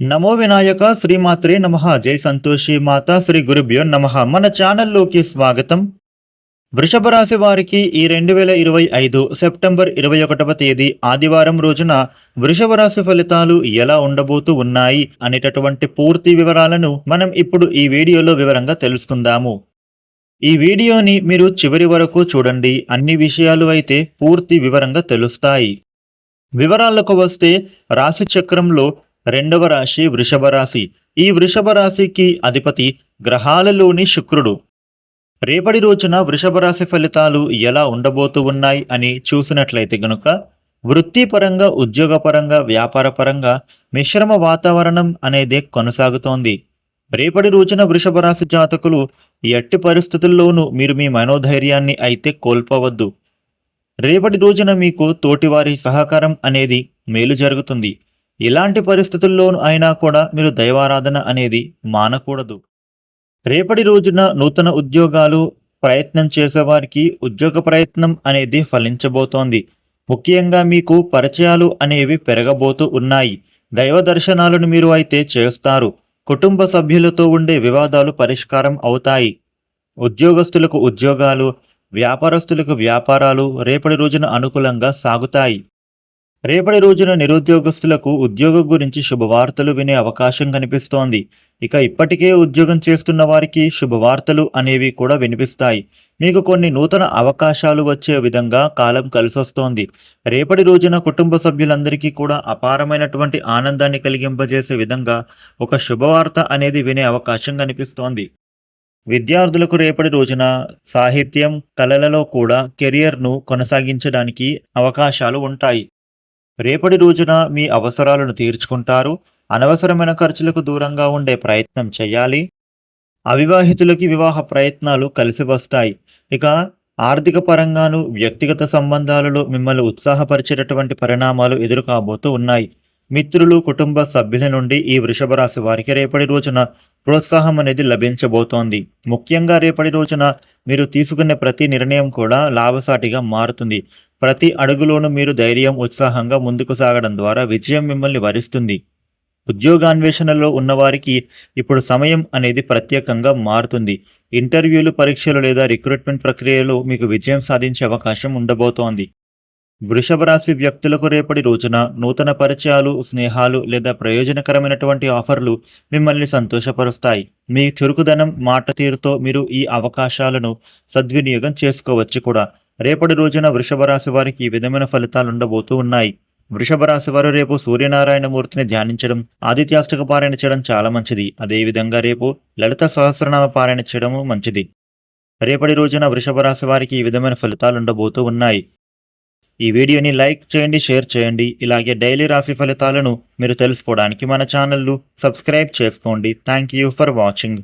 నమో వినాయక శ్రీమాత్రే నమ. జై సంతోషి మాత శ్రీ గురుభ్యో నమ. మన ఛానల్లోకి స్వాగతం. వృషభ రాశి వారికి ఈ రెండు వేల ఇరవై ఐదు సెప్టెంబర్ ఇరవై ఒకటవ తేదీ ఆదివారం రోజున వృషభ రాశి ఫలితాలు ఎలా ఉండబోతూ ఉన్నాయి అనేటటువంటి పూర్తి వివరాలను మనం ఇప్పుడు ఈ వీడియోలో వివరంగా తెలుసుకుందాము. ఈ వీడియోని మీరు చివరి వరకు చూడండి. అన్ని విషయాలు అయితే పూర్తి వివరంగా తెలుస్తాయి. వివరాలకు వస్తే రాశి చక్రంలో రెండవ రాశి వృషభ రాశి. ఈ వృషభ రాశికి అధిపతి గ్రహాలలోని శుక్రుడు. రేపటి రోజున వృషభ రాశి ఫలితాలు ఎలా ఉండబోతూ ఉన్నాయి అని చూసినట్లయితే గనుక వృత్తిపరంగా ఉద్యోగపరంగా వ్యాపారపరంగా మిశ్రమ వాతావరణం అనేది కొనసాగుతోంది. రేపటి రోజున వృషభ రాశి జాతకులు ఎట్టి పరిస్థితుల్లోనూ మీరు మీ మనోధైర్యాన్ని అయితే కోల్పోవద్దు. రేపటి రోజున మీకు తోటివారి సహకారం అనేది మేలు జరుగుతుంది. ఇలాంటి పరిస్థితుల్లోనూ అయినా కూడా మీరు దైవారాధన అనేది మానకూడదు. రేపటి రోజున నూతన ఉద్యోగాలు ప్రయత్నం చేసేవారికి ఉద్యోగ ప్రయత్నం అనేది ఫలించబోతోంది. ముఖ్యంగా మీకు పరిచయాలు అనేవి పెరగబోతూ ఉన్నాయి. దైవ దర్శనాలను మీరు అయితే చేస్తారు. కుటుంబ సభ్యులతో ఉండే వివాదాలు పరిష్కారం అవుతాయి. ఉద్యోగస్తులకు ఉద్యోగాలు వ్యాపారస్తులకు వ్యాపారాలు రేపటి రోజున అనుకూలంగా సాగుతాయి. రేపటి రోజున నిరుద్యోగస్తులకు ఉద్యోగం గురించి శుభవార్తలు వినే అవకాశం కనిపిస్తోంది. ఇక ఇప్పటికే ఉద్యోగం చేస్తున్న వారికి శుభవార్తలు అనేవి కూడా వినిపిస్తాయి. మీకు కొన్ని నూతన అవకాశాలు వచ్చే విధంగా కాలం కలిసొస్తోంది. రేపటి రోజున కుటుంబ సభ్యులందరికీ కూడా అపారమైనటువంటి ఆనందాన్ని కలిగింపజేసే విధంగా ఒక శుభవార్త అనేది వినే అవకాశం కనిపిస్తోంది. విద్యార్థులకు రేపటి రోజున సాహిత్యం కళలలో కూడా కెరియర్ను కొనసాగించడానికి అవకాశాలు ఉంటాయి. రేపటి రోజున మీ అవసరాలను తీర్చుకుంటారు. అనవసరమైన ఖర్చులకు దూరంగా ఉండే ప్రయత్నం చేయాలి. అవివాహితులకి వివాహ ప్రయత్నాలు కలిసి వస్తాయి. ఇక ఆర్థిక పరంగాను వ్యక్తిగత సంబంధాలలో మిమ్మల్ని ఉత్సాహపరిచేటటువంటి పరిణామాలు ఎదురు కాబోతూ ఉన్నాయి. మిత్రులు కుటుంబ సభ్యుల నుండి ఈ వృషభ రాశి వారికి రేపటి రోజున ప్రోత్సాహం అనేది లభించబోతోంది. ముఖ్యంగా రేపటి రోజున మీరు తీసుకునే ప్రతి నిర్ణయం కూడా లాభసాటిగా మారుతుంది. ప్రతి అడుగులోనూ మీరు ధైర్యం ఉత్సాహంగా ముందుకు సాగడం ద్వారా విజయం మిమ్మల్ని వరిస్తుంది. ఉద్యోగాన్వేషణలో ఉన్నవారికి ఇప్పుడు సమయం అనేది ప్రత్యేకంగా మారుతుంది. ఇంటర్వ్యూలు పరీక్షలు లేదా రిక్రూట్మెంట్ ప్రక్రియలో మీకు విజయం సాధించే అవకాశం ఉండబోతోంది. వృషభ రాశి వ్యక్తులకు రేపటి రోజున నూతన పరిచయాలు స్నేహాలు లేదా ప్రయోజనకరమైనటువంటి ఆఫర్లు మిమ్మల్ని సంతోషపరుస్తాయి. మీ చురుకుదనం మాట తీరుతో మీరు ఈ అవకాశాలను సద్వినియోగం చేసుకోవచ్చు కూడా. రేపటి రోజున వృషభ రాశి వారికి ఈ విధమైన ఫలితాలు ఉండబోతూ ఉన్నాయి. వృషభ రాశి వారు రేపు సూర్యనారాయణ మూర్తిని ధ్యానించడం ఆదిత్యాష్టక పారాయణ చేయడం చాలా మంచిది. అదేవిధంగా రేపు లలిత సహస్రనామ పారాయణ చేయడము మంచిది. రేపటి రోజున వృషభ రాశి వారికి ఈ విధమైన ఫలితాలు ఉండబోతూ ఉన్నాయి. ఈ వీడియోని లైక్ చేయండి షేర్ చేయండి. ఇలాగే డైలీ రాశి ఫలితాలను మీరు తెలుసుకోవడానికి మన ఛానల్ను సబ్స్క్రైబ్ చేసుకోండి. Thank you for watching.